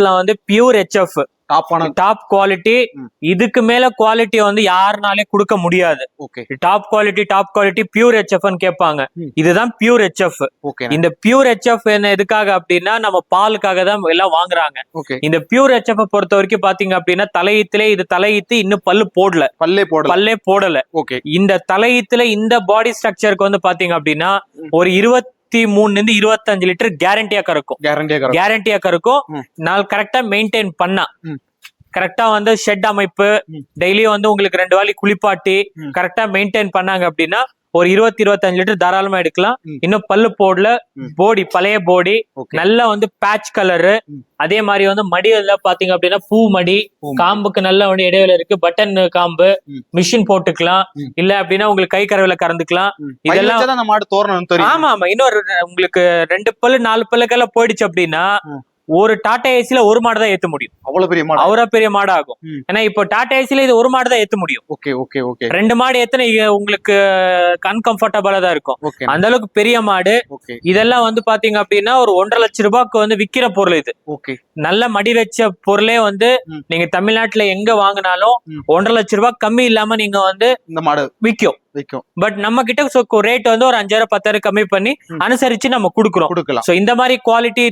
இருக்கிறதுல வந்து pure HF top quality. இதுக்கு மேல குவாலிட்டி வந்து யாருனாலே கொடுக்க முடியாது. Top quality top quality pure ஹெச்எஃப்னு கேட்பாங்க. இதுதான் பியூர் ஹெச்எஃப் இந்த பியூர் ஹெச்எஃப் என்ன எதுக்காக அப்படின்னா நம்ம பாலுக்காக தான் எல்லாம் வாங்குறாங்க. இந்த பியூர் ஹெச்எஃப் பொறுத்த வரைக்கும் பாத்தீங்க அப்படின்னா தலையீத்துல இது தலையீத்து இன்னும் பல்லு போடல. பல்லே போடல. பல்லே போடல. ஓகே இந்த தலையீத்துல இந்த பாடி ஸ்ட்ரக்சருக்கு வந்து பாத்தீங்க அப்படின்னா. ஒரு இருபத்தி மூணுல இருந்து இருபத்தஞ்சு லிட்டர் கேரண்டியா கறக்கும் கேரண்டியா கேரண்டியா கறக்கும். நாள் கரெக்டா மெயின்டைன் பண்ணா. கரெக்டா வந்து ஷெட் அமைப்பு. டெய்லியும் வந்து உங்களுக்கு ரெண்டு வாலி குளிப்பாட்டி. கரெக்டா மெயின்டைன் பண்ணாங்க அப்படின்னா ஒரு இருபத்தி இருபத்தஞ்சு லிட்டர் தாராளமா எடுக்கலாம். இன்னும் பல்லு போடல. போடி பழைய போடி நல்லா வந்து பேட்ச் கலரு. அதே மாதிரி வந்து மடியில பாத்தீங்க அப்படின்னா பூ மடி. காம்புக்கு நல்ல வந்து இடைவேளை இருக்கு பட்டன் காம்பு. மிஷின் போட்டுக்கலாம். இல்ல அப்படின்னா உங்களுக்கு கை கரவில கறந்துக்கலாம். இதெல்லாம் ஆமா ஆமா இன்னொரு உங்களுக்கு ரெண்டு பல்லு நாலு பல்லுக்கெல்லாம் போயிடுச்சு அப்படின்னா. ஒரு டாடா ஏசில ஒரு மாடு தான் ஏத்த முடியும். அவ்வளவு பெரிய மாடு? அவரா பெரிய மாடு ஆகும். ஏன்னா இப்போ டாடா ஏசில இது ஒரு மாடு தான் ஏத்த முடியும். Okay okay okay. ரெண்டு மாடு ஏத்தன உங்களுக்கு அன்கம்ஃபர்டபுளா தான் இருக்கும். அந்த அளவுக்கு பெரிய மாடு. இதெல்லாம் வந்து பாத்தீங்க அப்படின்னா ஒரு ஒன்றரை லட்சம் ரூபாய்க்கு வந்து விக்கிற பொருள் இது. ஓகே. நல்ல மடி வச்ச பொருளே வந்து. நீங்க தமிழ்நாட்டுல எங்க வாங்கினாலும். ஒன்றரை லட்சம் ரூபாய் கம்மி இல்லாம நீங்க வந்து இந்த மாடு விற்கும் விற்கும் பட் நம்ம கிட்ட ரேட் வந்து ஒரு அஞ்சாயிரம் பத்தாயிரம் கம்மி பண்ணி. அனுசரிச்சு நம்ம கொடுக்குறோம். கொடுக்கலாம். சோ இந்த மாதிரி குவாலிட்டி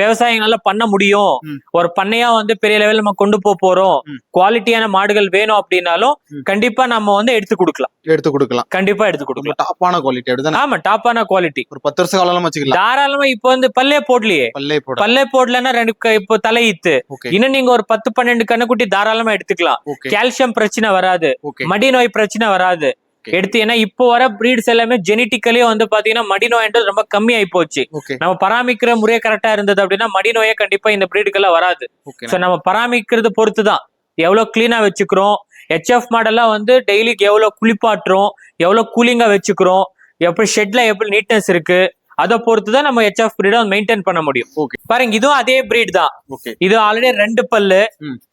விவசாயங்கள்ல பண்ண முடியும். ஒரு பண்ணையா வந்து பெரிய லெவல்ல நம்ம கொண்டு போக போறோம். குவாலிட்டியான மாடுகள் வேணும் அப்படின்னாலும். கண்டிப்பா நம்ம வந்து எடுத்து கொடுக்கலாம். எடுத்து கொடுக்கலாம். கண்டிப்பா எடுத்து கொடுக்கலாம். டாப்பான குவாலிட்டி அப்படிதானே? ஆமா டாப்பான குவாலிட்டி ஒரு பத்து வருஷ காலம் வச்சுக்கலாம். தாராளமா இப்போ வந்து பல்லே போடலையே. பல்லே போட. பல்லே போடலன்னா ரெண்டு இப்போ தலையீத்து இன்னும் நீங்க ஒரு பத்து பன்னெண்டு கண்ணுக்குட்டி தாராளமா எடுத்துக்கலாம். கால்சியம் பிரச்சனை வராது. மடி நோய் பிரச்சனை வராது. எடுத்து ஏன்னா இப்போ வர பிரீட்ஸ் எல்லாமே ஜெனட்டிக்கலி வந்து பாத்தீங்கன்னா மடி நோய்ன்றது ரொம்ப கம்மி ஆயி போச்சு நம்ம பராமரிக்கிற முறையே கரெக்டா இருந்தது அப்படின்னா மடி நோயே கண்டிப்பா இந்த பிரீடுக்கெல்லாம் வராது. சோ நம்ம பராமரிக்கிறது பொறுத்து தான் எவ்வளவு கிளீனா வச்சுக்கிறோம்? ஹெச்எஃப் மாடெல்லாம் வந்து டெய்லிக்கு எவ்வளவு குளிப்பாட்டுறோம்? எவ்வளவு கூலிங்கா வச்சுக்கிறோம்? எப்படி ஷெட்ல எப்படி நீட்னஸ் இருக்கு? அதை பொறுத்து தான் நம்ம ஹெச்எஃப் பிரீடை மெயின்டைன் பண்ண முடியும். ஓகே பாருங்க இதுவும் அதே பிரீட் தான். இது ஆல்ரெடி ரெண்டு பல்லு.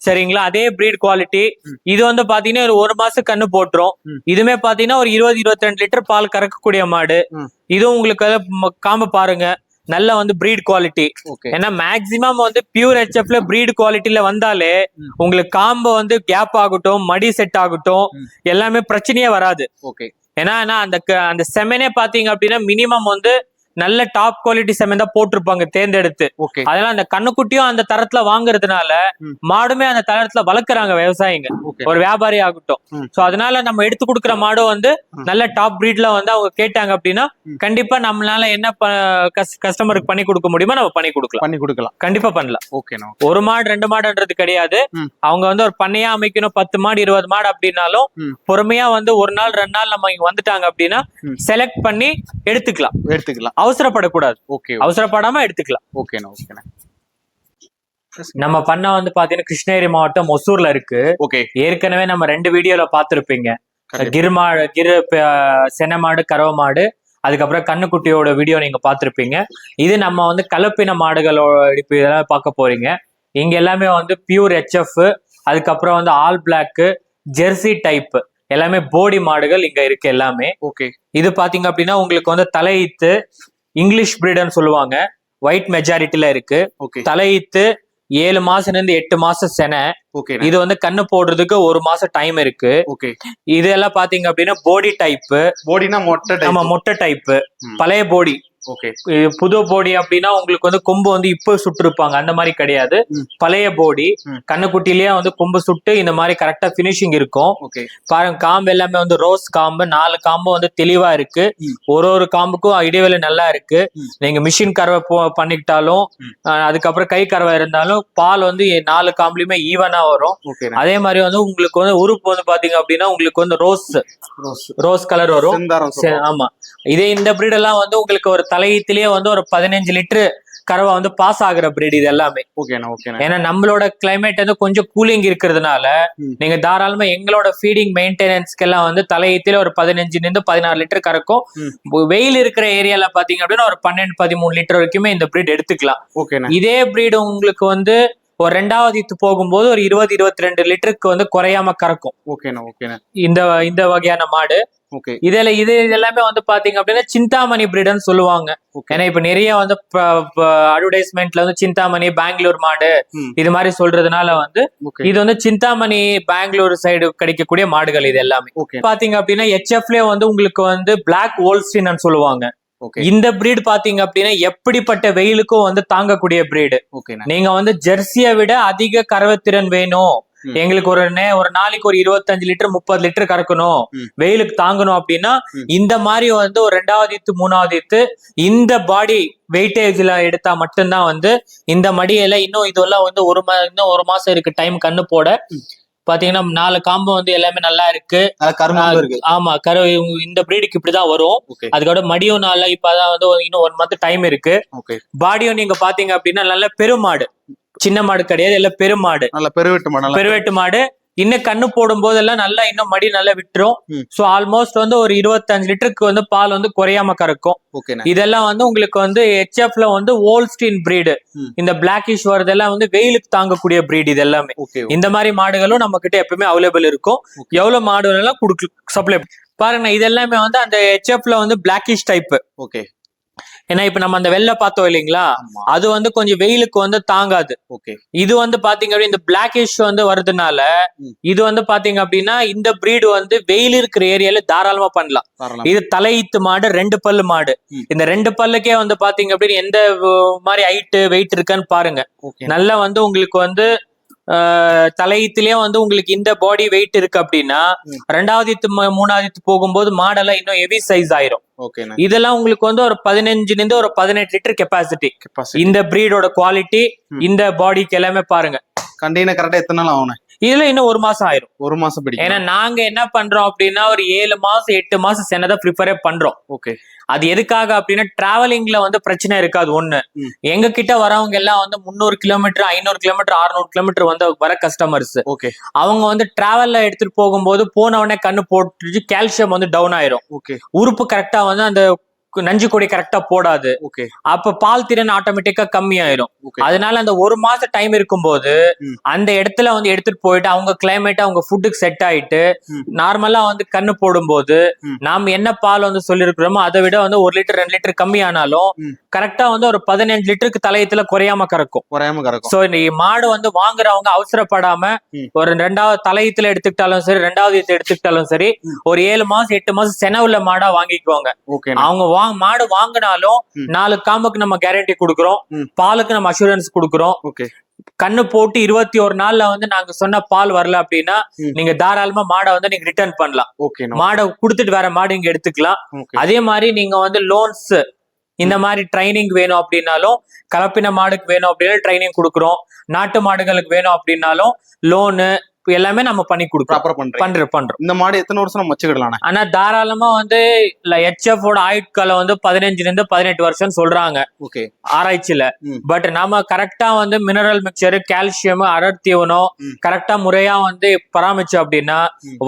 சரிங்களா? அதே பிரீட் குவாலிட்டி. இது வந்து பாத்தீங்கன்னா ஒரு ஒரு மாசம் கண்ணு போட்டுரும். இதுமே பாத்தீங்கன்னா ஒரு இருபது இருபத்தி ரெண்டு லிட்டர் பால் கறக்கக்கூடிய மாடு. இதுவும் உங்களுக்கு வந்து ம- காம்பு பாருங்க. நல்ல வந்து பிரீட் குவாலிட்டி ஏன்னா மேக்சிமம் வந்து பியூர் ஹெச்எஃப்ல பிரீட் குவாலிட்டில வந்தாலே. உங்களுக்கு காம்பு வந்து கேப் ஆகட்டும் மடி செட் ஆகட்டும். எல்லாமே பிரச்சனையே வராது. ஏன்னா அந்த அந்த செமனே பாத்தீங்க அப்படின்னா மினிமம் வந்து நல்ல டாப் குவாலிட்டி செமன் தான் போட்டிருப்பாங்க தேர்ந்தெடுத்து ஓகே அதெல்லாம் அந்த கண்ணுக்குட்டியும் அந்த தரத்துல வாங்குறதுனால. மாடுமே அந்த தரத்துல வளர்க்குறாங்க விவசாயிங்க ஓகே ஒரு வியாபாரி ஆகட்டும். சோ அதனால நம்ம எடுத்து கொடுக்குற மாடும் வந்து. நல்ல டாப் பிரீட்ல வந்து அவங்க கேட்டாங்க அப்படின்னா. கண்டிப்பா நம்மளால என்ன கஸ்டமருக்கு பண்ணி கொடுக்க முடியுமோ நம்ம பண்ணி கொடுக்கலாம் பண்ணி கொடுக்கலாம் கண்டிப்பா பண்ணலாம் ஓகேண்ணா ஒரு மாடு ரெண்டு மாடுன்றது கிடையாது. அவங்க வந்து ஒரு பண்ணையா அமைக்கணும் பத்து மாடு இருபது மாடு அப்படின்னாலும். பொறுமையா வந்து ஒரு நாள் ரெண்டு நாள் நம்ம இங்க வந்துட்டாங்க அப்படின்னா. செலக்ட் பண்ணி எடுத்துக்கலாம் எடுத்துக்கலாம் அவசரப்படக்கூடாது. ஓகே அவசரப்படாம எடுத்துக்கலாம். ஓகேண்ணா ஓகேண்ணா நம்ம பண்ண வந்து பாத்தீங்கன்னா கிருஷ்ணகிரி மாவட்டம் ஒசூர்ல இருக்கு. ஓகே. ஏற்கனவே நம்ம ரெண்டு வீடியோல பாத்திருப்பீங்க. கண்டிப்பா. கிருமா கிரு சென மாடு கறவை மாடு அதுக்கப்புறம் கண்ணுக்குட்டியோட வீடியோ நீங்க பார்த்திருப்பீங்க இது நம்ம வந்து கலப்பின மாடுகளோட இப்ப இதெல்லாம் பார்க்க போறீங்க. இங்க எல்லாமே வந்து பியூர் ஹெச்எஃப் அதுக்கப்புறம் வந்து ஆல் பிளாக் ஜெர்சி டைப் எல்லாமே போடி மாடுகள் இங்க இருக்கு எல்லாமே. ஓகே. இது பாத்தீங்க அப்படின்னா உங்களுக்கு வந்து தலையீத்து இங்கிலீஷ் பிரீடுன்னு சொல்லுவாங்க. ஒயிட் மெஜாரிட்டில இருக்கு. ஓகே தலையீத்து ஏழு மாசம் இருந்து எட்டு மாசம் செனை. இது வந்து கண்ணு போடுறதுக்கு ஒரு மாசம் டைம் இருக்கு. ஓகே இதெல்லாம் பாத்தீங்க அப்படின்னா போடி டைப் போடினா மொட்டை நம்ம மொட்டை டைப். பழைய போடி ஓகே புது போடி அப்படின்னா உங்களுக்கு வந்து கொம்பு வந்து இப்போ சுட்டிருப்பாங்க. அந்த மாதிரி கிடையாது. பழைய போடி. கண்ணுக்குட்டிலேயே வந்து கொம்பு சுட்டு இந்த மாதிரி கரெக்டா பினிஷிங் இருக்கும். பாருங்க காம்பு எல்லாமே வந்து ரோஸ் காம்பு நாலு காம்பு வந்து தெளிவா இருக்கு. ஒரு ஒரு காம்புக்கும் இடைவெளி நல்லா இருக்கு. நீங்க மிஷின் கறவை பண்ணிக்கிட்டாலும் அதுக்கப்புறம் கை கறவை இருந்தாலும் பால் வந்து நாலு காம்புலயுமே ஈவனா வரும். அதே மாதிரி வந்து உங்களுக்கு வந்து உறுப்பு வந்து பாத்தீங்க அப்படின்னா உங்களுக்கு வந்து ரோஸ் ரோஸ் கலர் வரும். ஆமா. இதே இந்த எல்லாம் வந்து உங்களுக்கு ஒரு தலையத்திலேயே வந்து ஒரு பதினஞ்சு லிட்டர் கறவை வந்து பாஸ் ஆகுற breed இது எல்லாமே. ஏன்னா நம்மளோட கிளைமேட் வந்து கொஞ்சம் கூலிங் இருக்கிறதுனால. நீங்க தாராளமா எங்களோட ஃபீடிங் மெயின்டெனன்ஸ்க்கு எல்லாம் வந்து தலையத்தில ஒரு பதினஞ்சுல இருந்து பதினாறு லிட்டர் கறக்கும். வெயில் இருக்கிற ஏரியால பாத்தீங்க அப்படின்னா ஒரு பன்னெண்டு பதிமூணு லிட்டர் வரைக்குமே இந்த breed எடுத்துக்கலாம். இதே breed உங்களுக்கு வந்து ஒரு ரெண்டாவது போகும்போது ஒரு இருபது இருபத்தி ரெண்டு லிட்டருக்கு வந்து குறையாம கறக்கும். ஓகேண்ணா ஓகேண்ணா இந்த இந்த வகையான மாடு. இதுல இது எல்லாமே வந்து பாத்தீங்க அப்படின்னா சிந்தாமணி பிரீடுன்னு சொல்லுவாங்க. ஏன்னா இப்ப நிறைய வந்து அட்வர்டைஸ்மெண்ட்ல வந்து சிந்தாமணி பெங்களூர் மாடு. இது மாதிரி சொல்றதுனால வந்து இது வந்து சிந்தாமணி பெங்களூர் சைடு கிடைக்கக்கூடிய மாடுகள் இது எல்லாமே. பாத்தீங்க அப்படின்னா ஹெச்எஃப்ல வந்து உங்களுக்கு வந்து பிளாக் ஓல்ஸ்டின் சொல்லுவாங்க. இந்த பிரீடு பாத்தீங்க அப்படின்னா எப்படிப்பட்ட வெயிலுக்கும் வந்து தாங்கக்கூடிய பிரீடு நீங்க வந்து ஜெர்சியை விட அதிக கறவைத்திறன் வேணும். எங்களுக்கு ஒரு ஒரு நாளைக்கு ஒரு இருபத்தஞ்சு லிட்டர் முப்பது லிட்டர் கறக்கணும். வெயிலுக்கு தாங்கணும் அப்படின்னா. இந்த மாதிரி வந்து ஒரு ரெண்டாவது ஈத்து மூணாவது ஈத்து இந்த பாடி வெயிட்டேஜ்ல எடுத்தா மட்டும்தான் வந்து இந்த மடியில இன்னும் இதெல்லாம் வந்து ஒரு மா இன்னும் ஒரு மாசம் இருக்கு டைம் கண்ணு போட. பாத்தீங்கன்னா நாலு காம்பு வந்து எல்லாமே நல்லா இருக்கு. ஆமா கரு இந்த பிரீடுக்கு இப்படிதான் வரும். அதுக்கப்புறம் மடியும் நாள்ல இப்பதான் வந்து இன்னும் ஒன் மந்த் டைம் இருக்கு. பாடியும் நீங்க பாத்தீங்க அப்படின்னா நல்ல பெருமாடு. சின்ன மாடு கிடையாது எல்லாம் பெருமாடு நல்ல பெருவெட்டு மணல் பெருவேட்டு மாடு. இன்னும் கண்ணு போடும் போதெல்லாம் நல்லா இன்னும் மடி நல்லா விட்டுரும். சோ ஆல்மோஸ்ட் வந்து ஒரு இருபத்தஞ்சு லிட்டருக்கு வந்து பால் வந்து குறையாம கறக்கும். இதெல்லாம் வந்து உங்களுக்கு வந்து ஹெச்எஃப்ல வந்து ஓல்ஸ்டீன் பிரீடு. இந்த பிளாக்கிஷ் வரதெல்லாம் வந்து வெயிலுக்கு தாங்கக்கூடிய பிரீடு இது எல்லாமே இந்த மாதிரி மாடுகளும் நம்ம கிட்ட எப்பவுமே அவைலபிள் இருக்கும். எவ்வளவு மாடு வேணாலும் கொடுக்க சப்ளை பாருங்க இது எல்லாமே வந்து அந்த ஹெச்எஃப்ல வந்து பிளாக்கிஷ் டைப் ஓகே ஏன்னா இப்ப நம்ம அந்த வெள்ளை பார்த்தோம் இல்லைங்களா? அது வந்து கொஞ்சம் வெயிலுக்கு வந்து தாங்காது. ஓகே. இது வந்து பாத்தீங்க அப்படின்னா இந்த பிளாக்கிஷ் வந்து வருதுனால. இது வந்து பாத்தீங்க அப்படின்னா இந்த பிரீடு வந்து வெயில் இருக்கிற ஏரியால தாராளமா பண்ணலாம். இது தலையீத்து மாடு ரெண்டு பல்லு மாடு. இந்த ரெண்டு பல்லுக்கே வந்து பாத்தீங்க அப்படின்னு எந்த மாதிரி ஹைட்டு வெயிட் இருக்கான்னு பாருங்க. நல்லா வந்து உங்களுக்கு வந்து தலையீத்துலயே வந்து உங்களுக்கு இந்த பாடி வெயிட் இருக்கு அப்படின்னா. ரெண்டாவது மூணாவது போகும்போது மாடெல்லாம் இன்னும் ஹெவி சைஸ் ஆயிரும். இதெல்லாம் உங்களுக்கு வந்து ஒரு பதினஞ்சுல இருந்து ஒரு பதினெட்டு லிட்டர் கெப்பாசிட்டி இந்த பிரீடோட குவாலிட்டி. இந்த பாடிக்கு எல்லாமே பாருங்க. கண்டெய்னர் கரெக்டா எத்தனை நாள் ஆகுண்ணே இதுல இன்னும் ஒரு மாசம் ஆயிரும். ஒரு மாசம் ஏன்னா பிடிக்கும் நாங்க என்ன பண்றோம் அப்படின்னா ஒரு ஏழு மாசம் எட்டு மாசம் சென்னதை ப்ரிப்பரே பண்றோம். ஓகே. அது எதுக்காக அப்படின்னா டிராவலிங்ல வந்து பிரச்சனை இருக்காது ஒண்ணு. எங்க கிட்ட வரவங்க எல்லாம் வந்து முந்நூறு கிலோமீட்டர் ஐநூறு கிலோமீட்டர் அறுநூறு கிலோமீட்டர் வந்து வர கஸ்டமர்ஸ் ஓகே. அவங்க வந்து டிராவல்ல எடுத்துட்டு போகும்போது போன உடனே கண்ணு போட்டு கால்சியம் வந்து டவுன் ஆயிரும். ஓகே. உறுப்பு கரெக்டா வந்து அந்த நஞ்சு கொடி கரெக்டா போடாது ஓகே அப்ப பால் திறன் ஆட்டோமேட்டிக்கா கம்மி ஆயிரும் அதனால அந்த ஒரு மாசம் டைம் இருக்கும்போது. அந்த இடத்துல வந்து எடுத்துட்டு போயிட்டு அவங்க கிளைமேட் அவங்க ஃபுட்டுக்கு செட் ஆயிட்டு. நார்மலா வந்து கண்ணு போடும்போது. நாம் என்ன பால் வந்து சொல்லியிருக்கிறோமோ அதை விட வந்து ஒரு லிட்டர் ரெண்டு லிட்டர் கம்மி ஆனாலும். கரெக்டா வந்து ஒரு பதினஞ்சு லிட்டருக்கு தலையத்துல குறையாம கறக்கும் குறையாம கறக்கும் சோ இந்த மாடு வந்து வாங்குறவங்க அவசரப்படாம. ஒரு ரெண்டாவது தலையத்துல எடுத்துக்கிட்டாலும் சரி ரெண்டாவது எடுத்துக்கிட்டாலும் சரி. ஒரு ஏழு மாசம் எட்டு மாசம் செனவுள்ள மாடா வாங்கிக்குவாங்க அவங்க வாங்க மாடு வாங்கினாலும். நாலு காம்புக்கு நம்ம கேரண்டி கொடுக்குறோம். பாலுக்கு நம்ம அஷூரன்ஸ் கொடுக்குறோம். கண்ணு போட்டு இருபத்தி ஒரு நாள்ல வந்து நாங்க சொன்ன பால் வரல அப்படின்னா. நீங்க தாராளமா மாடை வந்து நீங்க ரிட்டர்ன் பண்ணலாம். மாடை கொடுத்துட்டு வேற மாடு இங்க எடுத்துக்கலாம். அதே மாதிரி நீங்க வந்து லோன்ஸ் இந்த மாதிரி ட்ரைனிங் வேணும் அப்படின்னாலும் கலப்பின மாடுக்கு வேணும் அப்படின்னா ட்ரைனிங் கொடுக்குறோம். நாட்டு மாடுகளுக்கு வேணும் அப்படின்னாலும் லோனு எல்லாமே நம்ம பண்ணி கொடுக்குறோம் ப்ராப்பரா பண்றோம் பண்றோம் இந்த மாடு எத்தனை வருஷம் நம்ம வச்சுக்கிடலாண்ணே ஆனா தாராளமா வந்து ஹெச்எஃப் ஓட ஆயுட்காலம் வந்து பதினஞ்சுல இருந்து பதினெட்டு வருஷம் சொல்றாங்க ஓகே ஆராய்ச்சியில. பட் நாம கரெக்டா வந்து மினரல் மிக்சர் கால்சியம் அடர்த்தீவனம் ம். கரெக்டா முறையா வந்து பராமரிச்சோம் அப்படின்னா.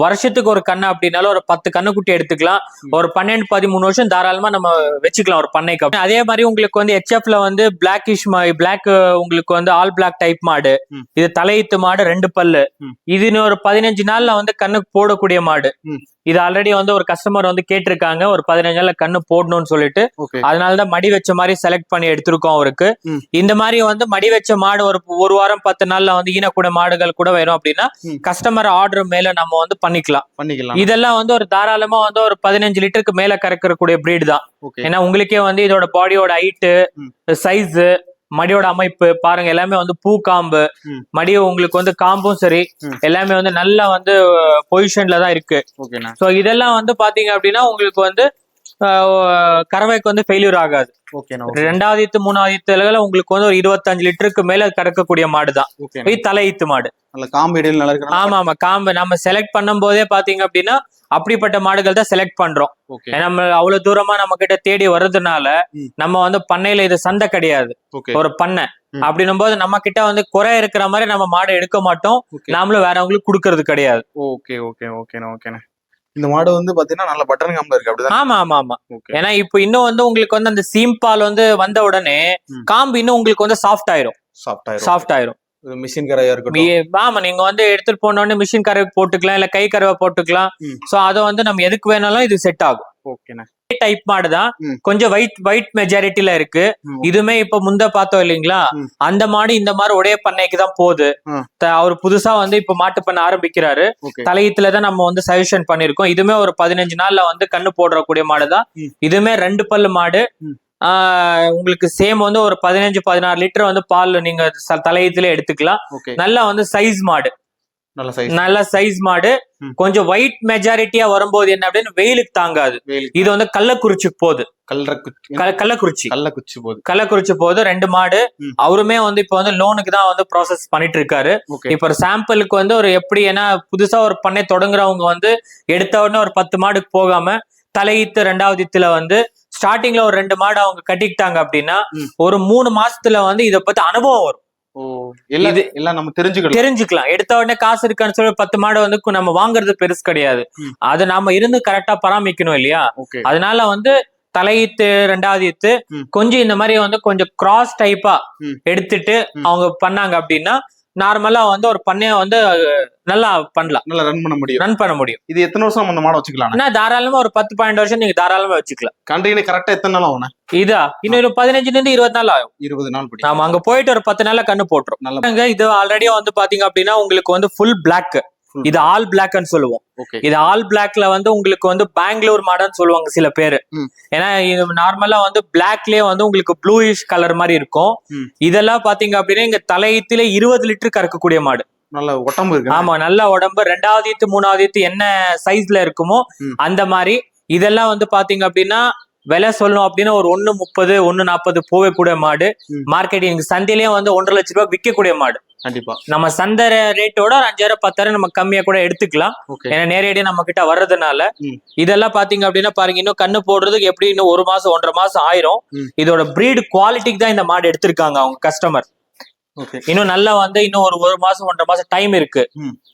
வருஷத்துக்கு ஒரு கண்ணு அப்படின்னாலும் ஒரு பத்து கண்ணுக்குட்டி எடுத்துக்கலாம். ஒரு பன்னெண்டு பதிமூணு வருஷம் தாராளமா நம்ம வச்சுக்கலாம் ஒரு பண்ணைக்கு. அதே மாதிரி உங்களுக்கு வந்து ஹெச்எஃப்ல வந்து பிளாக்கிஷ் பிளாக் உங்களுக்கு வந்து ஆல் பிளாக் டைப் மாடு. இது தலையீத்து மாடு ரெண்டு பல்லு. இது ஒரு பதினஞ்சு நாள்ல வந்து கண்ணுக்கு போடக்கூடிய மாடு. இது ஆல்ரெடி வந்து ஒரு கஸ்டமர் வந்து கேட்டிருக்காங்க. ஒரு பதினஞ்சு நாள்ல கண்ணு போடணும்னு சொல்லிட்டு. அதனாலதான் மடி வச்ச மாதிரி செலக்ட் பண்ணி எடுத்திருக்கோம் அவருக்கு. இந்த மாதிரி வந்து மடி வச்ச மாடு ஒரு ஒரு வாரம் பத்து நாள்ல வந்து ஈனக்கூட மாடுகள் கூட வேணும் அப்படின்னா. கஸ்டமர் ஆர்டர் மேல நம்ம வந்து பண்ணிக்கலாம். பண்ணிக்கலாம். இதெல்லாம் வந்து ஒரு தாராளமா வந்து ஒரு பதினஞ்சு லிட்டருக்கு மேல கறக்கக்கூடிய பிரீடு தான். ஏன்னா உங்களுக்கே வந்து இதோட பாடியோட ஹைட்டு. சைஸ் மடியோட அமைப்பு பாருங்க எல்லாமே வந்து பூ காம்பு. ம். மடி உங்களுக்கு வந்து காம்பும் சரி. எல்லாமே வந்து நல்லா வந்து பொசிஷன்ல தான் இருக்கு. சோ இதெல்லாம் வந்து பாத்தீங்க அப்படின்னா உங்களுக்கு வந்து கறவைக்கு வந்து ஃபெயிலியர் ஆகாது. ரெண்டாவது ஈத்து மூணாவது ஈத்துல உங்களுக்கு வந்து ஒரு இருபத்தஞ்சு லிட்டருக்கு மேல கறக்கக்கூடிய மாடு தான் ஓகேண்ணா. இது தலை ஈத்து மாடு காம்பு ஆமா ஆமா காம்பு. நம்ம செலக்ட் பண்ணும் போதே பாத்தீங்க அப்படின்னா அப்படிப்பட்ட மாடுகள் தான் செலக்ட் பண்றோம். நம்ம அவ்வளவு தூரமா நம்ம கிட்ட தேடி வர்றதுனால. நம்ம வந்து பண்ணையில இது சந்தை கிடையாது. ஒரு பண்ணை. அப்படின்னும் போது நம்ம கிட்ட வந்து குறை இருக்கிற மாதிரி நம்ம மாடை எடுக்க மாட்டோம். நாமளும் வேறவங்களுக்கு கொடுக்கறது கிடையாது. ஓகே ஓகே ஓகேண்ணா ஓகேண்ணா இந்த மாடு வந்து பாத்தீங்கன்னா நல்ல பட்டன் காம்பு இருக்கு அப்படிதான்? ஆமா ஆமா ஆமா. ஏன்னா இப்போ இன்னும் வந்து உங்களுக்கு வந்து அந்த சீம் பால் வந்து வந்த உடனே. காம்பு இன்னும் உங்களுக்கு வந்து சாஃப்ட் ஆயிரும். சாஃப்ட் ஆயிரும். சாஃப்ட் ஆயிரும். மிஷின் கரையா இருக்கட்டும். ஆமா நீங்க வந்து எடுத்துட்டு போனோடனே மிஷின் கறவை போட்டுக்கலாம் இல்ல கை கறவை போட்டுக்கலாம். சோ அதை வந்து நம்ம எதுக்கு வேணாலும் இது செட் ஆகும். ஓகேண்ணே டைப் மாடு தான். கொஞ்சம் ஒயிட் ஒயிட் மெஜாரிட்டில இருக்கு. இதுமே இப்ப முந்த பார்த்தோம் இல்லைங்களா. அந்த மாடு இந்த மாதிரி உடைய பண்ணைக்கு தான் போகுது. அவர் புதுசா வந்து இப்ப மாட்டு பண்ண ஆரம்பிக்கிறாரு. தலையத்துல தான் நம்ம வந்து சஜஷன் பண்ணிருக்கோம் இதுமே ஒரு பதினஞ்சு நாள்ல வந்து கண்ணு போடுறக்கூடிய மாடு தான். இதுமே ரெண்டு பல்லு மாடு. உங்களுக்கு சேம் வந்து ஒரு பதினஞ்சு பதினாறு லிட்டர் வந்து பால் நீங்க தலையத்துல எடுத்துக்கலாம். நல்லா வந்து சைஸ் மாடு. நல்ல சைஸ் மாடு. கொஞ்சம் ஒயிட் மெஜாரிட்டியா வரும்போது என்ன அப்படின்னு வெயிலுக்கு தாங்காது. இது வந்து கள்ளக்குறிச்சிக்கு போகுது. கள்ளக்குறிச்சி. கல்ல குச்சி போகுது. கள்ளக்குறிச்சி போகுது. ரெண்டு மாடு. அவருமே வந்து இப்ப வந்து லோனுக்கு தான் வந்து ப்ராசஸ் பண்ணிட்டு இருக்காரு இப்ப ஒரு சாம்பிளுக்கு வந்து ஒரு எப்படி ஏன்னா புதுசா ஒரு பண்ணை தொடங்குறவங்க வந்து எடுத்த உடனே ஒரு பத்து மாடுக்கு போகாம தலையீத்து ரெண்டாவது இத்துல வந்து ஸ்டார்டிங்ல ஒரு ரெண்டு மாடு அவங்க கட்டிக்கிட்டாங்க அப்படின்னா. ஒரு மூணு மாசத்துல வந்து இத பத்தி அனுபவம் வரும் நம்ம தெரிஞ்சுக்கணும் தெரிஞ்சுக்கலாம் எடுத்த உடனே காசு இருக்கான்னு சொல்லி பத்து மாடு வந்து நம்ம வாங்குறது பெருசு கிடையாது. அது நாம இருந்து கரெக்டா பராமரிக்கணும் இல்லையா அதனால வந்து தலையீத்து ரெண்டாவது ஈத்து. கொஞ்சம் இந்த மாதிரி வந்து கொஞ்சம் கிராஸ் டைப்பா. எடுத்துட்டு. அவங்க பண்ணாங்க அப்படின்னா நார்மலா வந்து ஒரு பண்ணைய வந்து நல்லா பண்ணலாம். நல்லா ரன் பண்ண முடியும். ரன் பண்ண முடியும். இது எத்தனை வருஷம் அந்த மாடை வச்சுக்கலாம் ஆனா தாராளமா ஒரு பத்து பன்னெண்டு வருஷம் நீங்க தாராளமா வச்சுக்கலாம். கண்டினியூ கரெக்டா எத்தனை நாள் ஆகும் இதா? இன்னும் பதினஞ்சுல இருந்து இருபது நாள் ஆகும். இருபது நாள் நாம அங்க போயிட்டு ஒரு பத்து நாள்ல கண்ணு போட்டுரும். நல்ல இது ஆல்ரெடி வந்து பாத்தீங்க அப்படின்னா உங்களுக்கு வந்து ஃபுல் பிளாக் இது ஆல் பிளாக்னு சொல்லுவோம். இது ஆல் பிளாக்ல வந்து உங்களுக்கு வந்து பெங்களூர் மாடன்னு சொல்லுவாங்க சில பேரு. ஏன்னா இது நார்மலா வந்து பிளாக்லயே வந்து உங்களுக்கு ப்ளூயிஷ் கலர் மாதிரி இருக்கும். இதெல்லாம் பாத்தீங்க அப்படின்னா இங்க தலையத்துல இருபது லிட்டர் கறக்கக்கூடிய மாடு. நல்ல உடம்பு இருக்கு. ஆமா நல்ல உடம்பு ரெண்டாவது ஈத்து மூணாவது ஈத்து என்ன சைஸ்ல இருக்குமோ. அந்த மாதிரி. இதெல்லாம் வந்து பாத்தீங்க அப்படின்னா விலை சொல்லணும் அப்படின்னா ஒரு ஒண்ணு முப்பது ஒண்ணு நாற்பது போகக்கூடிய மாடு. மார்க்கெட்டிங் சந்தையிலயும் வந்து ஒன்றரை லட்ச ரூபாய் விற்கக்கூடிய மாடு. கண்டிப்பா. நம்ம சந்தை ரேட்டோட அஞ்சாயிரம் பத்தாயிரம் நம்ம கம்மியா கூட எடுத்துக்கலாம். ஏன்னா நேரடியா நம்ம கிட்ட வர்றதுனால. இதெல்லாம் பாத்தீங்க அப்படின்னா பாருங்க இன்னும் கண்ணு போடுறதுக்கு எப்படி இன்னும் ஒரு மாசம் ஒன்றரை மாசம் ஆயிரும். இதோட பிரீடு குவாலிட்டிக்கு தான் இந்த மாடு எடுத்திருக்காங்க அவங்க கஸ்டமர் இன்னும் நல்லா வந்து இன்னும் ஒரு ஒரு மாசம் ஒன்றரை மாசம் டைம் இருக்கு.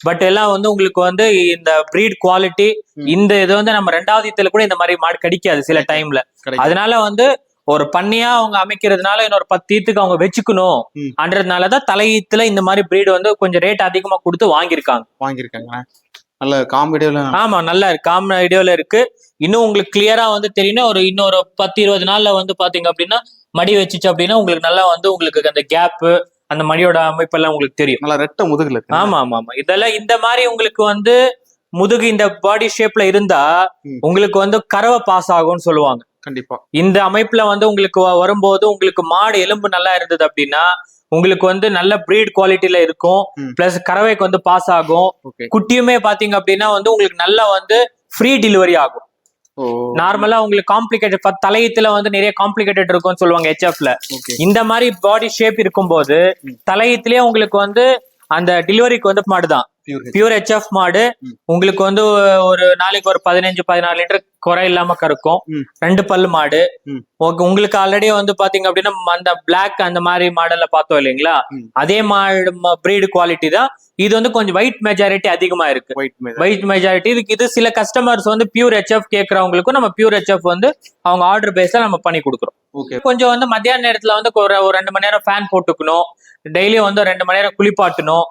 பட் எல்லாம் வந்து உங்களுக்கு வந்து இந்த பிரீட் குவாலிட்டி. இந்த இது வந்து நம்ம ரெண்டாவது இதுல கூட இந்த மாதிரி மாடு கிடைக்காது சில டைம்ல அதனால வந்து ஒரு பண்ணியா அவங்க அமைக்கிறதுனால இன்னொரு பத்து ஈத்துக்கு அவங்க வச்சுக்கணும். அன்றதுனாலதான் தலையீத்துல இந்த மாதிரி பிரீடு வந்து கொஞ்சம் ரேட் அதிகமா கொடுத்து வாங்கியிருக்காங்க. வாங்கியிருக்காங்க. நல்ல காமெடியில ஆமா நல்லா இருக்கு. காமன் ஐடியால இருக்கு. இன்னும் உங்களுக்கு கிளியரா வந்து தெரியணும் ஒரு இன்னொரு பத்து இருபது நாள்ல வந்து பாத்தீங்க அப்படின்னா மடி வச்சுச்சு அப்படின்னா உங்களுக்கு நல்லா வந்து உங்களுக்கு அந்த கேப் அந்த மடியோட அமைப்பெல்லாம் உங்களுக்கு தெரியும். நல்ல ரெட்ட முதுகுல ஆமா ஆமா ஆமா. இதெல்லாம் இந்த மாதிரி உங்களுக்கு வந்து முதுகு இந்த பாடி ஷேப்ல இருந்தா. உங்களுக்கு வந்து கறவை பாஸ் ஆகும்னு சொல்லுவாங்க. கண்டிப்பா. இந்த அமைப்புல வந்து உங்களுக்கு வரும்போது உங்களுக்கு மாடு எலும்பு நல்லா இருந்தது அப்படின்னா உங்களுக்கு வந்து நல்ல பிரீட் குவாலிட்டில இருக்கும். பிளஸ் கறவைக்கு வந்து பாஸ் ஆகும். குட்டியுமே பாத்தீங்க அப்படின்னா வந்து உங்களுக்கு நல்லா வந்து ஃப்ரீ டெலிவரி ஆகும். நார்மலா உங்களுக்கு காம்ப்ளிகேட்டட் தலையத்துல வந்து நிறைய காம்ப்ளிகேட்டட் இருக்கும்னு சொல்லுவாங்க ஹெச்எஃப்ல இந்த மாதிரி பாடி ஷேப் இருக்கும்போது. தலையத்திலேயே உங்களுக்கு வந்து அந்த டெலிவரிக்கு வந்து மாடுதான். பியூர் ஹெச்எஃப் மாடு. உங்களுக்கு வந்து ஒரு நாளைக்கு ஒரு பதினஞ்சு பதினாறு லிட்டர் குறை இல்லாம கறக்கும். ரெண்டு பல்லு மாடு உங்களுக்கு ஆல்ரெடி வந்து பாத்தீங்க அப்படின்னா அந்த பிளாக் அந்த மாதிரி மாடல்ல பார்த்தோம் இல்லைங்களா. அதே மாடு பிரீடு குவாலிட்டி தான். இது வந்து கொஞ்சம் ஒயிட் மெஜாரிட்டி அதிகமா இருக்கு. ஒயிட் மெஜாரிட்டி இதுக்கு இது சில கஸ்டமர்ஸ் வந்து பியூர் ஹெச்எஃப் கேட்கறவங்களுக்கும் நம்ம பியூர் ஹெச்எஃப் வந்து அவங்க ஆர்டர் பேஸ்ல நம்ம பண்ணி கொடுக்குறோம். கொஞ்சம் வந்து மத்தியான நேரத்துல வந்து ஒரு ரெண்டு மணி நேரம் ஃபேன் போட்டுக்கணும். டெய்லியும் வந்து ரெண்டு மணி நேரம் குளிப்பாட்டணும்.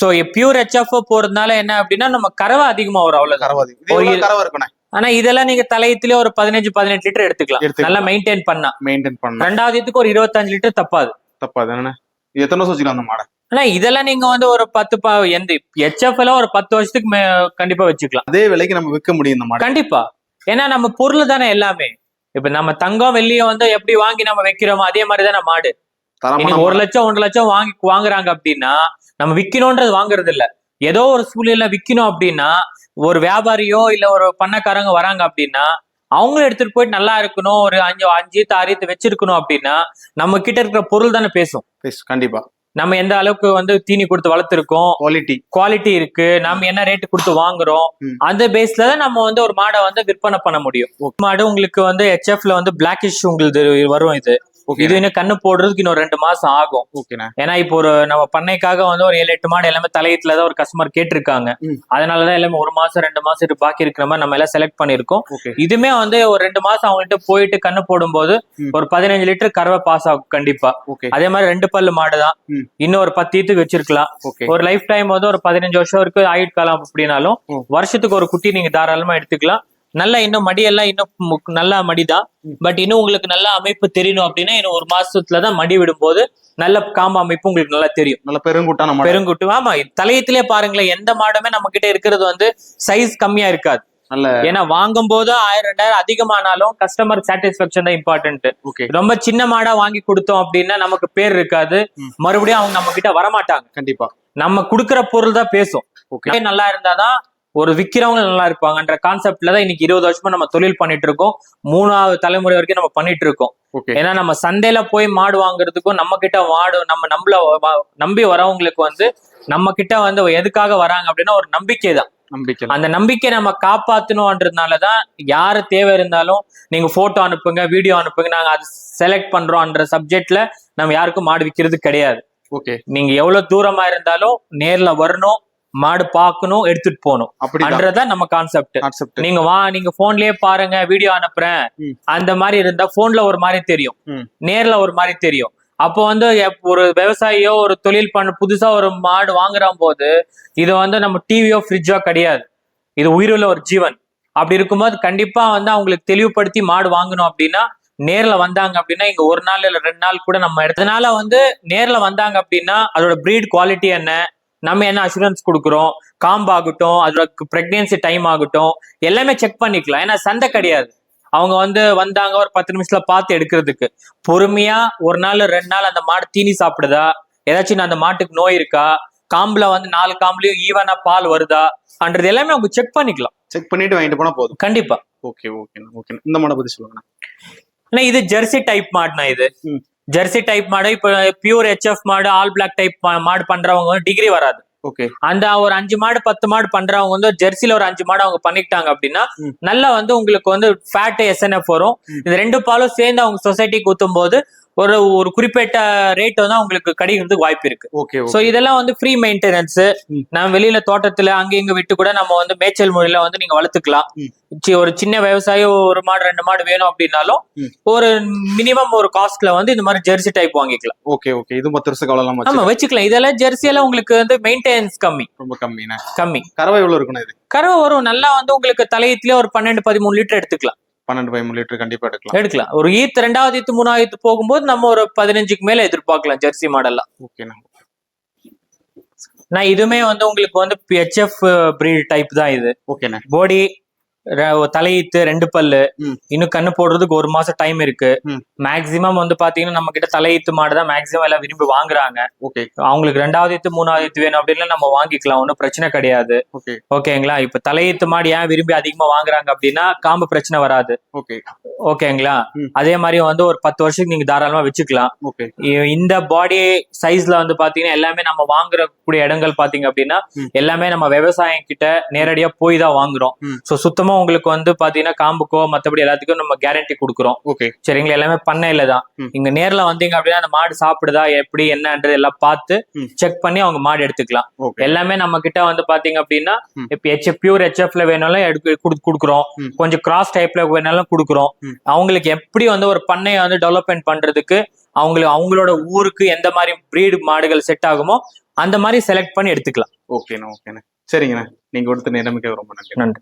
சோ பியூர் ஹெச்எஃப் போறதுனால என்ன அப்படின்னா நம்ம கறவை அதிகமா வரும் ஓ, எவ்வளவு இது- கரவா இருக்கணும் ஆனா இதெல்லாம் நீங்க தலையத்திலே ஒரு பதினஞ்சு பதினெட்டு லிட்டர் எடுத்துக்கலாம். நல்லா மெயின்டைன் பண்ணா. மெயின்டைன் பண்ண. ரெண்டாவது இதுக்கு ஒரு இருபத்தஞ்சு லிட்டர் தப்பாது. தப்பா தானே இது எத்தனை வருஷம் வச்சுக்கலாம் அந்த மாடை? ஆனா இதெல்லாம் நீங்க வந்து ஒரு பத்து ப- எந்த ஹெச்எஃப் எல்லாம் ஒரு பத்து வருஷத்துக்கு கண்டிப்பா வச்சுக்கலாம். அதே விலைக்கு நம்ம விற்க முடியும் இந்த மாடை. கண்டிப்பா. ஏன்னா நம்ம பொருள் தானே எல்லாமே. இப்ப நம்ம தங்கம் வெள்ளியம் வந்து எப்படி வாங்கி நம்ம வைக்கிறோமோ அதே மாதிரி தானே மாடு ஒரு. லட்சம் ஒன்றரை லட்சம் வாங்கி வாங்குறாங்க அப்படின்னா நம்ம விக்கணும்ன்றது வாங்குறது இல்ல. ஏதோ ஒரு சூழ்நிலை விக்கணும் அப்படின்னா ஒரு வியாபாரியோ இல்ல ஒரு பண்ணக்காரங்க வராங்க அப்படின்னா அவங்களும் எடுத்துட்டு போயிட்டு நல்லா இருக்கணும் ஒரு அஞ்சு அஞ்சு தாரியத்தை வச்சிருக்கணும் அப்படின்னா நம்ம கிட்ட இருக்கிற பொருள் தானே பேசும். Yes, கண்டிப்பா. நம்ம எந்த அளவுக்கு வந்து தீனி கொடுத்து வளர்த்துருக்கோம்? குவாலிட்டி குவாலிட்டி இருக்கு. நம்ம என்ன ரேட்டு கொடுத்து வாங்குறோம். அந்த பேஸ்ல தான் நம்ம வந்து ஒரு மாடை வந்து விற்பனை பண்ண முடியும். மாடு உங்களுக்கு வந்து ஹெச்எஃப்ல வந்து பிளாக்கிஷ் உங்களுக்கு வரும் இது. இது இன்னும் கண்ணு போடுறதுக்கு இன்னும் ரெண்டு மாசம் ஆகும். ஏன்னா இப்போ ஒரு நம்ம பண்ணைக்காக வந்து ஒரு ஏழு எட்டு மாடு எல்லாமே தலையத்துல தான் ஒரு கஸ்டமர் கேட்டிருக்காங்க. அதனாலதான் எல்லாமே ஒரு மாசம் ரெண்டு மாசம் இருக்கு பாக்கி இருக்கிற மாதிரி நம்ம எல்லாம் செலக்ட் பண்ணிருக்கோம் இதுமே வந்து ஒரு ரெண்டு மாசம் அவங்கள்ட்ட போயிட்டு கண்ணு போடும்போது. ஒரு பதினஞ்சு லிட்டர் கறவை பாஸ் ஆகும் கண்டிப்பா. அதே மாதிரி ரெண்டு பல்லு மாடு தான். இன்னும் ஒரு பத்து ஈத்துக்கு வச்சிருக்கலாம். ஒரு லைஃப் டைம் வந்து ஒரு பதினஞ்சு வருஷம் வரைக்கும் ஆயுட்காலம் அப்படின்னாலும். வருஷத்துக்கு ஒரு குட்டி நீங்க தாராளமா எடுத்துக்கலாம். நல்லா இன்னும் மடியெல்லாம் இன்னும் நல்லா மடிதான். பட் இன்னும் உங்களுக்கு நல்ல அமைப்பு தெரியணும் அப்படின்னா இன்னும் ஒரு மாசத்துல தான் மடி விடும்போது நல்ல காம்பு அமைப்பு உங்களுக்கு நல்லா தெரியும். நல்ல பெருங்குட்டான பெருங்குட்டு ஆமா. தலையத்திலே பாருங்களேன் எந்த மாடுமே நம்ம கிட்ட இருக்கிறது வந்து சைஸ் கம்மியா இருக்காது. ஏன்னா வாங்கும் போது ஆயிரம் ரெண்டாயிரம் அதிகமானாலும் கஸ்டமர் சாட்டிஸ்பாக்சன் தான் இம்பார்ட்டன்ட் ஓகே ரொம்ப சின்ன மாடா வாங்கி கொடுத்தோம் அப்படின்னா நமக்கு பேர் இருக்காது. மறுபடியும் அவங்க நம்ம கிட்ட வரமாட்டாங்க. கண்டிப்பா. நம்ம கொடுக்கிற பொருள் தான் பேசும். ஓகே நல்லா இருந்தாதான் ஒரு விக்கிறவங்க நல்லா இருப்பாங்கன்ற கான்செப்ட்ல தான் இன்னைக்கு இருபது வருஷமா நம்ம தொழில் பண்ணிட்டு இருக்கோம். மூணாவது தலைமுறை வரைக்கும் நம்ம பண்ணிட்டு இருக்கோம். ஏன்னா நம்ம சந்தையில போய் மாடு வாங்குறதுக்கும் நம்ம கிட்ட மாடு நம்ம நம்மள நம்பி வரவங்களுக்கு வந்து நம்ம கிட்ட வந்து எதுக்காக வராங்க அப்படின்னா ஒரு நம்பிக்கை தான். நம்பிக்கை அந்த நம்பிக்கை நம்ம காப்பாத்தணும்ன்றதுனாலதான் யாரு தேவை இருந்தாலும் நீங்க போட்டோ அனுப்புங்க வீடியோ அனுப்புங்க. நாங்க அது செலக்ட் பண்றோம்ன்ற சப்ஜெக்ட்ல நம்ம யாருக்கும் மாடு விக்கிறது கிடையாது. ஓகே நீங்க எவ்வளவு தூரமா இருந்தாலும் நேர்ல வரணும். மாடு பார்க்கணும் எடுத்துட்டு போகணும். அப்படிதான். அன்றதான் நம்ம கான்செப்ட் நீங்க வா நீங்க போன்லயே பாருங்க வீடியோ அனுப்புறேன். அந்த மாதிரி இருந்தா போன்ல ஒரு மாதிரி தெரியும். நேர்ல ஒரு மாதிரி தெரியும். அப்போ வந்து ஒரு விவசாயியோ ஒரு தொழில் பண்ண புதுசா ஒரு மாடு வாங்குற போது இது வந்து நம்ம டிவியோ ஃப்ரிட்ஜோ கிடையாது. இது உயிருள்ள ஒரு ஜீவன். அப்படி இருக்கும்போது கண்டிப்பா வந்து அவங்களுக்கு தெளிவுபடுத்தி மாடு வாங்கணும் அப்படின்னா நேர்ல வந்தாங்க அப்படின்னா இங்க ஒரு நாள் இல்ல ரெண்டு நாள் கூட நம்ம இடத்துனால வந்து நேர்ல வந்தாங்க அப்படின்னா அதோட பிரீட் குவாலிட்டி என்ன? நம்ம என்ன அஷூரன்ஸ் கொடுக்குறோம்? காம்பு ஆகட்டும் அதோட பிரெக்னன்சி டைம் ஆகட்டும் எல்லாமே செக் பண்ணிக்கலாம். ஏன்னா சந்தை கிடையாது. அவங்க வந்து வந்தாங்க ஒரு பத்து நிமிஷத்துல பார்த்து எடுக்கிறதுக்கு. பொறுமையா ஒரு நாள் ரெண்டு நாள் அந்த மாடு தீனி சாப்பிடுதா? ஏதாச்சும் அந்த மாட்டுக்கு நோய் இருக்கா? காம்புல வந்து நாலு காம்புலயும் ஈவனா பால் வருதா? அன்றது எல்லாமே அவங்க செக் பண்ணிக்கலாம். செக் பண்ணிட்டு வாங்கிட்டு போனா போதும். கண்டிப்பா. ஓகே ஓகே ஓகே இந்த மாடை பத்தி சொல்லுங்க இது ஜெர்சி டைப் மாடுனா இது. ஜெர்சி டைப் மாடு இப்ப பியூர் ஹெச்எஃப் மாடு ஆல் பிளாக் டைப் மாடு பண்றவங்க வந்து டிகிரி வராது ஓகே அந்த ஒரு அஞ்சு மாடு பத்து மாடு பண்றவங்க வந்து ஜெர்சில ஒரு அஞ்சு மாடு அவங்க பண்ணிக்கிட்டாங்க அப்படின்னா. நல்லா வந்து உங்களுக்கு வந்து ஃபேட் எஸ்என்எஃப் வரும். இந்த ரெண்டு பாலும் சேர்ந்து அவங்க சொசைட்டிக்கு ஊத்தும் போது ஒரு ஒரு குறிப்பிட்ட ரேட் வந்து அவங்களுக்கு கிடைக்கிறதுக்கு வாய்ப்பு இருக்கு. ஓகே சோ இதெல்லாம் வந்து ஃப்ரீ மெயின்டெனன்ஸ். நம்ம வெளியில தோட்டத்துல அங்க இங்க விட்டு கூட நம்ம வந்து மேய்ச்சல் முறையில வந்து நீங்க வளர்த்துக்கலாம். ஒரு சின்ன விவசாயம் ஒரு மாடு ரெண்டு மாடு வேணும் அப்படின்னாலும். ஒரு மினிமம் ஒரு காஸ்ட்ல வந்து இந்த மாதிரி ஜெர்சி டைப் வாங்கிக்கலாம். ஓகே ஓகே இது பத்து வருஷம் காலம் ஆமா வச்சுக்கலாம். இதெல்லாம் ஜெர்சி எல்லாம் உங்களுக்கு வந்து மெயின்டெனன்ஸ் கம்மி. ரொம்ப கம்மிண்ணே. கம்மி. கறவை எவ்வளவு இருக்கணும் இது? கறவை வரும். நல்லா வந்து உங்களுக்கு தலையத்திலே ஒரு பன்னெண்டு பதிமூணு லிட்டர் எடுத்துக்கலாம். பன்னெண்டு பதிமூணு லிட்டர் கண்டிப்பா எடுக்கலாம். எடுக்கலாம். ஒரு ஈத்து ரெண்டாவது ஈத்து மூணாவது போகும்போது நம்ம ஒரு பதினஞ்சுக்கு மேல எதிர்பார்க்கலாம் ஜெர்சி மாடல்லாம் ஓகேண்ணா நான் இதுமே வந்து உங்களுக்கு வந்து ஹெச்எஃப் பிரீட் டைப் தான் இது. ஓகேண்ணே பாடி தலையீத்து ரெண்டு பல்லு. இன்னும் கண்ணு போடுறதுக்கு ஒரு மாசம் டைம் இருக்கு. மேக்சிமம் வந்து பாத்தீங்கன்னா நம்ம கிட்ட தலையீத்து மாடு தான் மேக்சிமம் எல்லாம் விரும்பி வாங்குறாங்க. ஓகே. அவங்களுக்கு ரெண்டாவது ஈத்து மூணாவது ஈத்து வேணும் அப்படின்னா நம்ம வாங்கிக்கலாம். ஒன்றும் பிரச்சனை கிடையாது. ஓகே. ஓகேங்களா? இப்ப தலையீத்து மாடு ஏன் விரும்பி அதிகமா வாங்குறாங்க அப்படின்னா காம்பு பிரச்சனை வராது. ஓகே. ஓகேங்களா. அதே மாதிரி வந்து ஒரு பத்து வருஷத்துக்கு நீங்க தாராளமா வச்சுக்கலாம். இந்த பாடி சைஸ்ல வந்து பாத்தீங்கன்னா எல்லாமே நம்ம வாங்குற கூடிய இடங்கள் பாத்தீங்க அப்படின்னா. எல்லாமே நம்ம விவசாயம் கிட்ட நேரடியா போய் தான் வாங்குறோம். சோ சுத்தமா உங்களுக்கு வந்து பாத்தீங்கன்னா காம்புக்கோ மத்தபடி எல்லாத்துக்கும் நம்ம கேரண்டி கொடுக்குறோம். ஓகே சரிங்களா? எல்லாமே பண்ணையில தான். இங்க நேர்ல வந்தீங்க அப்படின்னா அந்த மாடு சாப்பிடுதா எப்படி என்னன்றது எல்லாம் பார்த்து. செக் பண்ணி அவங்க மாடு எடுத்துக்கலாம். எல்லாமே நம்ம கிட்ட வந்து பாத்தீங்க அப்படின்னா. இப்ப ஹெச்எஃப் பியூர் ஹெச்எஃப்ல வேணாலும் கொடுக்குறோம். கொஞ்சம் கிராஸ் டைப்ல வேணாலும் கொடுக்குறோம். அவங்களுக்கு எப்படி வந்து ஒரு பண்ணையை வந்து டெவலப்மெண்ட் பண்றதுக்கு அவங்களுக்கு அவங்களோட ஊருக்கு எந்த மாதிரி பிரீடு மாடுகள் செட் ஆகுமோ அந்த மாதிரி செலக்ட் பண்ணி எடுத்துக்கலாம். ஓகேண்ணா ஓகேண்ணே சரிங்கண்ணே. நீங்க கொடுத்த நேரமுக்கு ரொம்ப நன்றி. நன்றி.